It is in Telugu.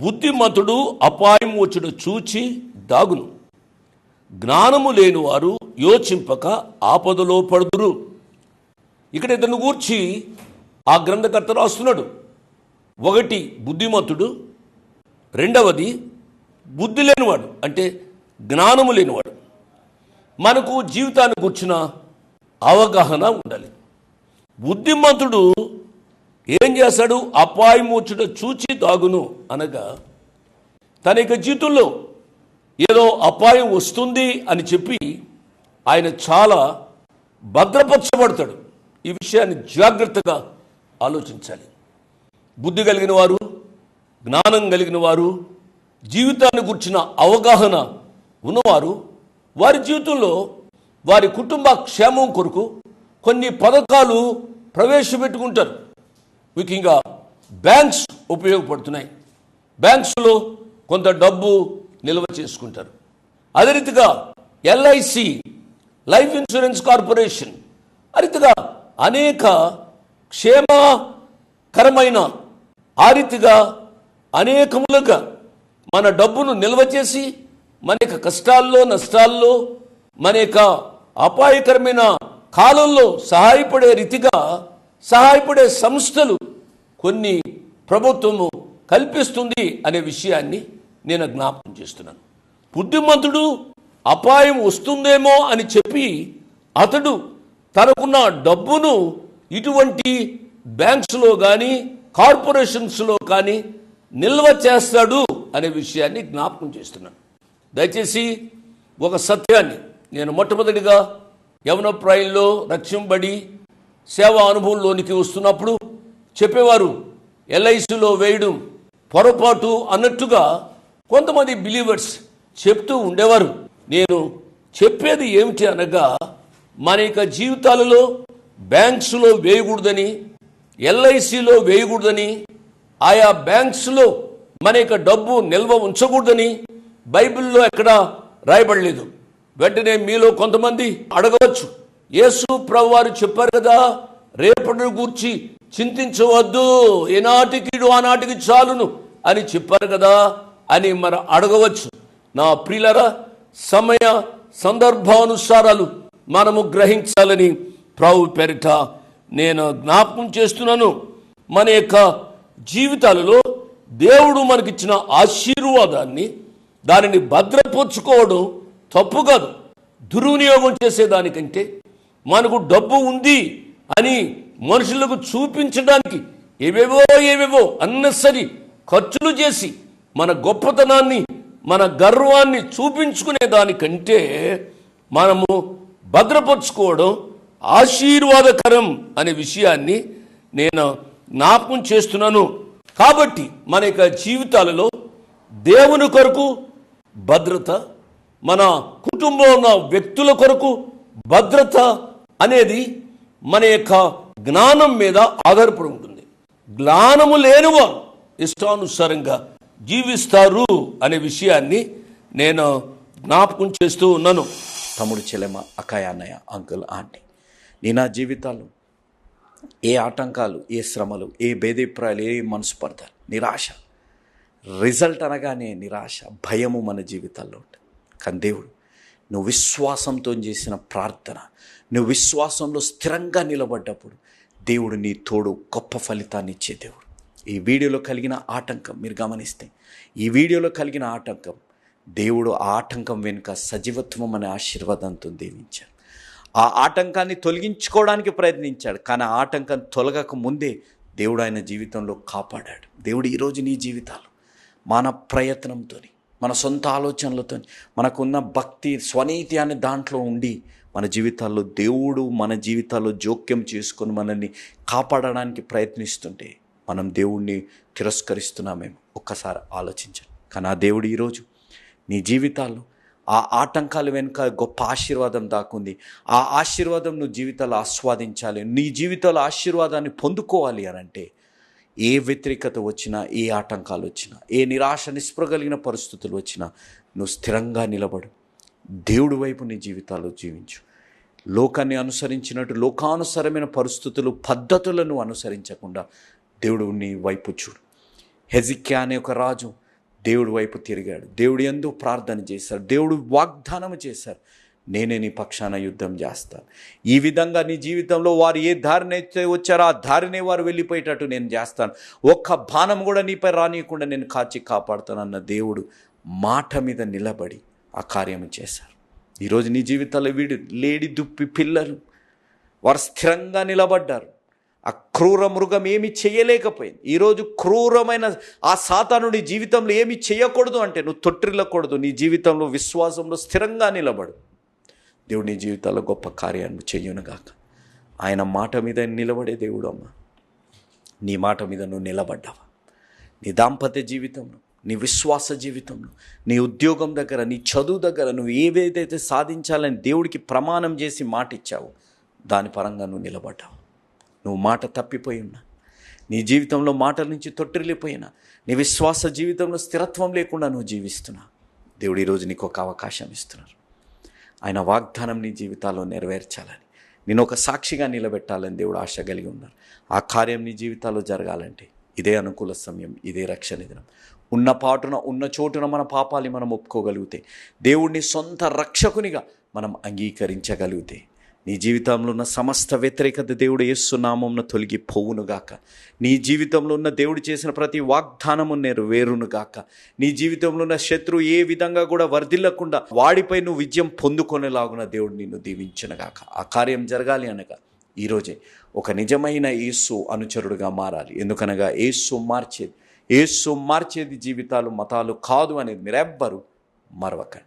బుద్ధిమంతుడు అపాయం వచ్చుడు చూచి దాగును. జ్ఞానము లేనివారు యోచింపక ఆపదలో పడుదురు. ఇక్కడ ఇతను గూర్చి ఆ గ్రంథకర్త రాస్తున్నాడు. ఒకటి బుద్ధిమంతుడు రెండవది బుద్ధి లేనివాడు అంటే జ్ఞానము లేనివాడు. మనకు జీవితాన్ని కూర్చున్న అవగాహన ఉండాలి. బుద్ధిమంతుడు ఏం చేస్తాడు? అపాయం చూచి దాగును అనగా తన యొక్క జీవితంలో ఏదో అపాయం వస్తుంది అని చెప్పి ఆయన చాలా భద్రపరచబడతాడు. ఈ విషయాన్ని జాగ్రత్తగా ఆలోచించాలి. బుద్ధి కలిగిన వారు జ్ఞానం కలిగిన వారు జీవితాన్ని గుర్చిన అవగాహన ఉన్నవారు వారి జీవితంలో వారి కుటుంబ క్షేమం కొరకు కొన్ని పథకాలు ప్రవేశపెట్టుకుంటారు. ముఖ్యంగా బ్యాంక్స్ ఉపయోగపడుతున్నాయి. బ్యాంక్స్లో కొంత డబ్బు నిల్వ చేసుకుంటారు. అదే రీతిగా ఎల్ఐసి లైఫ్ ఇన్సూరెన్స్ కార్పొరేషన్ ఆ రీతిగా అనేక క్షేమకరమైన ఆ రీతిగా అనేకములుగా మన డబ్బును నిల్వ చేసి మన యొక్క కష్టాల్లో నష్టాల్లో మన యొక్క అపాయకరమైన కాలంలో సహాయపడే రీతిగా సహాయపడే సంస్థలు కొన్ని ప్రభుత్వము కల్పిస్తుంది అనే విషయాన్ని నేను జ్ఞాపకం చేస్తున్నాను. బుద్ధిమంతుడు అపాయం వస్తుందేమో అని చెప్పి అతడు తనకున్న డబ్బును ఇటువంటి బ్యాంక్స్లో కానీ కార్పొరేషన్స్లో కానీ నిల్వ చేస్తాడు అనే విషయాన్ని జ్ఞాపకం చేస్తున్నాను. దయచేసి ఒక సత్యాన్ని నేను మొట్టమొదటిగా యవనప్రాయంలో రక్షింబడి సేవా అనుభవంలోనికి వస్తున్నప్పుడు చెప్పేవారు ఎల్ఐసిలో వేయడం పొరపాటు అన్నట్టుగా కొంతమంది బిలీవర్స్ చెప్తూ ఉండేవారు. నేను చెప్పేది ఏమిటి అనగా మన యొక్క జీవితాలలో బ్యాంక్స్లో వేయకూడదని ఎల్ఐసిలో వేయకూడదని ఆయా బ్యాంక్స్లో మన యొక్క డబ్బు నిల్వ ఉంచకూడదని బైబిల్లో ఎక్కడా రాయబడలేదు. వెంటనే మీలో కొంతమంది అడగవచ్చు. యేసు ప్రభు వారు చెప్పారు కదా రేపటి గూర్చి చింతించవద్దు ఏనాటికిడు ఆనాటికి చాలును అని చెప్పారు కదా అని మరి అడగవచ్చు. నా ప్రియులరా సమయ సందర్భానుసారాలు మనము గ్రహించాలని ప్రభు పేరిట నేను జ్ఞాపకం చేస్తున్నాను. మన యొక్క జీవితాలలో దేవుడు మనకిచ్చిన ఆశీర్వాదాన్ని దానిని భద్రపరుచుకోవడం తప్పు కాదు. దుర్వినియోగం చేసేదానికంటే మనకు డబ్బు ఉంది అని మనుషులకు చూపించడానికి ఏవేవో ఏవేవో అన్నసరి ఖర్చులు చేసి మన గొప్పతనాన్ని మన గర్వాన్ని చూపించుకునే దానికంటే మనము భద్రపరుచుకోవడం ఆశీర్వాదకరం అనే విషయాన్ని నేను జ్ఞాపకం చేస్తున్నాను. కాబట్టి మన యొక్క జీవితాలలో దేవుని కొరకు భద్రత మన కుటుంబంలో ఉన్న వ్యక్తుల కొరకు భద్రత అనేది మన యొక్క జ్ఞానం మీద ఆధారపడి ఉంటుంది. జ్ఞానము లేనివారు ఇష్టానుసారంగా జీవిస్తారు అనే విషయాన్ని నేను జ్ఞాపకం చేస్తూ ఉన్నాను. తమ్ముడు చెలమ అక్కయ్య అన్నయ్య అంకుల్ ఆంటీ నీ నా జీవితాలు ఏ ఆటంకాలు ఏ శ్రమలు ఏ భేదిప్రాయాలు ఏ మనస్పర్ధలు నిరాశ రిజల్ట్ అనగానే నిరాశ భయము మన జీవితాల్లో ఉంటుంది. కానీ దేవుడు నువ్వు విశ్వాసంతో చేసిన ప్రార్థన నువ్వు విశ్వాసంలో స్థిరంగా నిలబడ్డప్పుడు దేవుడు నీ తోడు గొప్ప ఫలితాన్ని ఇచ్చే దేవుడు. ఈ వీడియోలో కలిగిన ఆటంకం మీరు గమనిస్తే ఈ వీడియోలో కలిగిన ఆటంకం దేవుడు ఆ ఆటంకం వెనుక సజీవత్వం అనే ఆశీర్వాదంతో దీవించాడు. ఆ ఆటంకాన్ని తొలగించుకోవడానికి ప్రయత్నించాడు కానీ ఆ ఆటంకం తొలగక ముందే దేవుడు ఆయన జీవితంలో కాపాడాడు. దేవుడు ఈరోజు నీ జీవితాలు మన ప్రయత్నంతో మన సొంత ఆలోచనలతో మనకున్న భక్తి స్వనీతి అనే దాంట్లో ఉండి మన జీవితాల్లో దేవుడు మన జీవితాల్లో జోక్యం చేసుకొని మనల్ని కాపాడడానికి ప్రయత్నిస్తుంటే మనం దేవుణ్ణి తిరస్కరిస్తున్నామేమో. ఒక్కసారి ఆలోచించండి. కానీ ఆ దేవుడు ఈరోజు నీ జీవితాల్లో ఆ ఆటంకాల వెనుక గొప్ప ఆశీర్వాదం దాకుంది. ఆ ఆశీర్వాదం నువ్వు జీవితాలు ఆస్వాదించాలి. నీ జీవితంలో ఆశీర్వాదాన్ని పొందుకోవాలి అని అంటే ఏ వ్యతిరేకత వచ్చినా ఏ ఆటంకాలు వచ్చినా ఏ నిరాశ నిస్పృగలిగిన పరిస్థితులు వచ్చినా నువ్వు స్థిరంగా నిలబడు. దేవుడి వైపు నీ జీవితాల్లో జీవించు. లోకాన్ని అనుసరించినట్టు లోకానుసరమైన పరిస్థితులు పద్ధతులను అనుసరించకుండా దేవుడు నీ వైపు చూడు. హెజిక్యా అనే ఒక రాజు దేవుడి వైపు తిరిగాడు. దేవుడు ఎందు ప్రార్థన చేశారు దేవుడు వాగ్దానం చేశారు నేనే నీ పక్షాన యుద్ధం చేస్తాను ఈ విధంగా నీ జీవితంలో వారు ఏ దారిని అయితే వచ్చారో ఆ దారినే వారు వెళ్ళిపోయేటట్టు నేను చేస్తాను. ఒక్క బాణం కూడా నీపై రానియకుండా నేను కాచి కాపాడుతానన్న దేవుడు మాట మీద నిలబడి ఆ కార్యం చేశారు. ఈరోజు నీ జీవితంలో వీడు లేడి దుప్పి పిల్లలు వారు స్థిరంగా నిలబడ్డారు. ఆ క్రూర మృగం ఏమి చేయలేకపోయింది. ఈరోజు క్రూరమైన ఆ సాతానుడి జీవితంలో ఏమి చేయకూడదు అంటే నువ్వు తొట్టిల్లకూడదు. నీ జీవితంలో విశ్వాసంలో స్థిరంగా నిలబడు. దేవుడు నీ జీవితాల్లో గొప్ప కార్యాన్ని చెయ్యునుగాక ఆయన మాట మీద నిలబడే దేవుడు అమ్మ. నీ మాట మీద నువ్వు నిలబడ్డావా? నీ దాంపత్య జీవితంలో నీ విశ్వాస జీవితంలో నీ ఉద్యోగం దగ్గర నీ చదువు దగ్గర నువ్వు ఏవేదైతే సాధించాలని దేవుడికి ప్రమాణం చేసి మాట ఇచ్చావో దాని పరంగా నువ్వు నిలబడ్డావు. నువ్వు మాట తప్పిపోయి ఉన్నా. నీ జీవితంలో మాటల నుంచి తొట్టిల్లిపోయినా నీ విశ్వాస జీవితంలో స్థిరత్వం లేకుండా నువ్వు జీవిస్తున్నా. దేవుడు ఈరోజు నీకు ఒక అవకాశం ఇస్తున్నారు ఆయన వాగ్దానం నీ జీవితాల్లో నెరవేర్చాలని. నేను ఒక సాక్షిగా నిలబెట్టాలని దేవుడు ఆశ కలిగి ఉన్నారు. ఆ కార్యం నీ జీవితాల్లో జరగాలంటే ఇదే అనుకూల సమయం ఇదే రక్షణ దినం. ఉన్న పాటున ఉన్న చోటున మన పాపాలు మనం ఒప్పుకోగలిగితే దేవుడిని సొంత రక్షకునిగా మనం అంగీకరించగలిగితే నీ జీవితంలో ఉన్న సమస్త వ్యతిరేకత దేవుడు యేసునామంను తొలగి పోవునుగాక నీ జీవితంలో ఉన్న దేవుడు చేసిన ప్రతి వాగ్దానము నెరవేరునుగాక నీ జీవితంలో ఉన్న శత్రువు ఏ విధంగా కూడా వర్ధిల్లకుండా వాడిపై నువ్వు విజయం పొందుకునేలాగున దేవుడు నిన్ను దీవించునుగాక ఆ కార్యం జరగాలి అనగా ఈరోజే ఒక నిజమైన యేసు అనుచరుడుగా మారాలి. ఎందుకనగా యేసు మార్చేది యేసు మార్చేది జీవితాలు మతాలు కాదు అనేది మీరెవ్వరూ మరవకండి.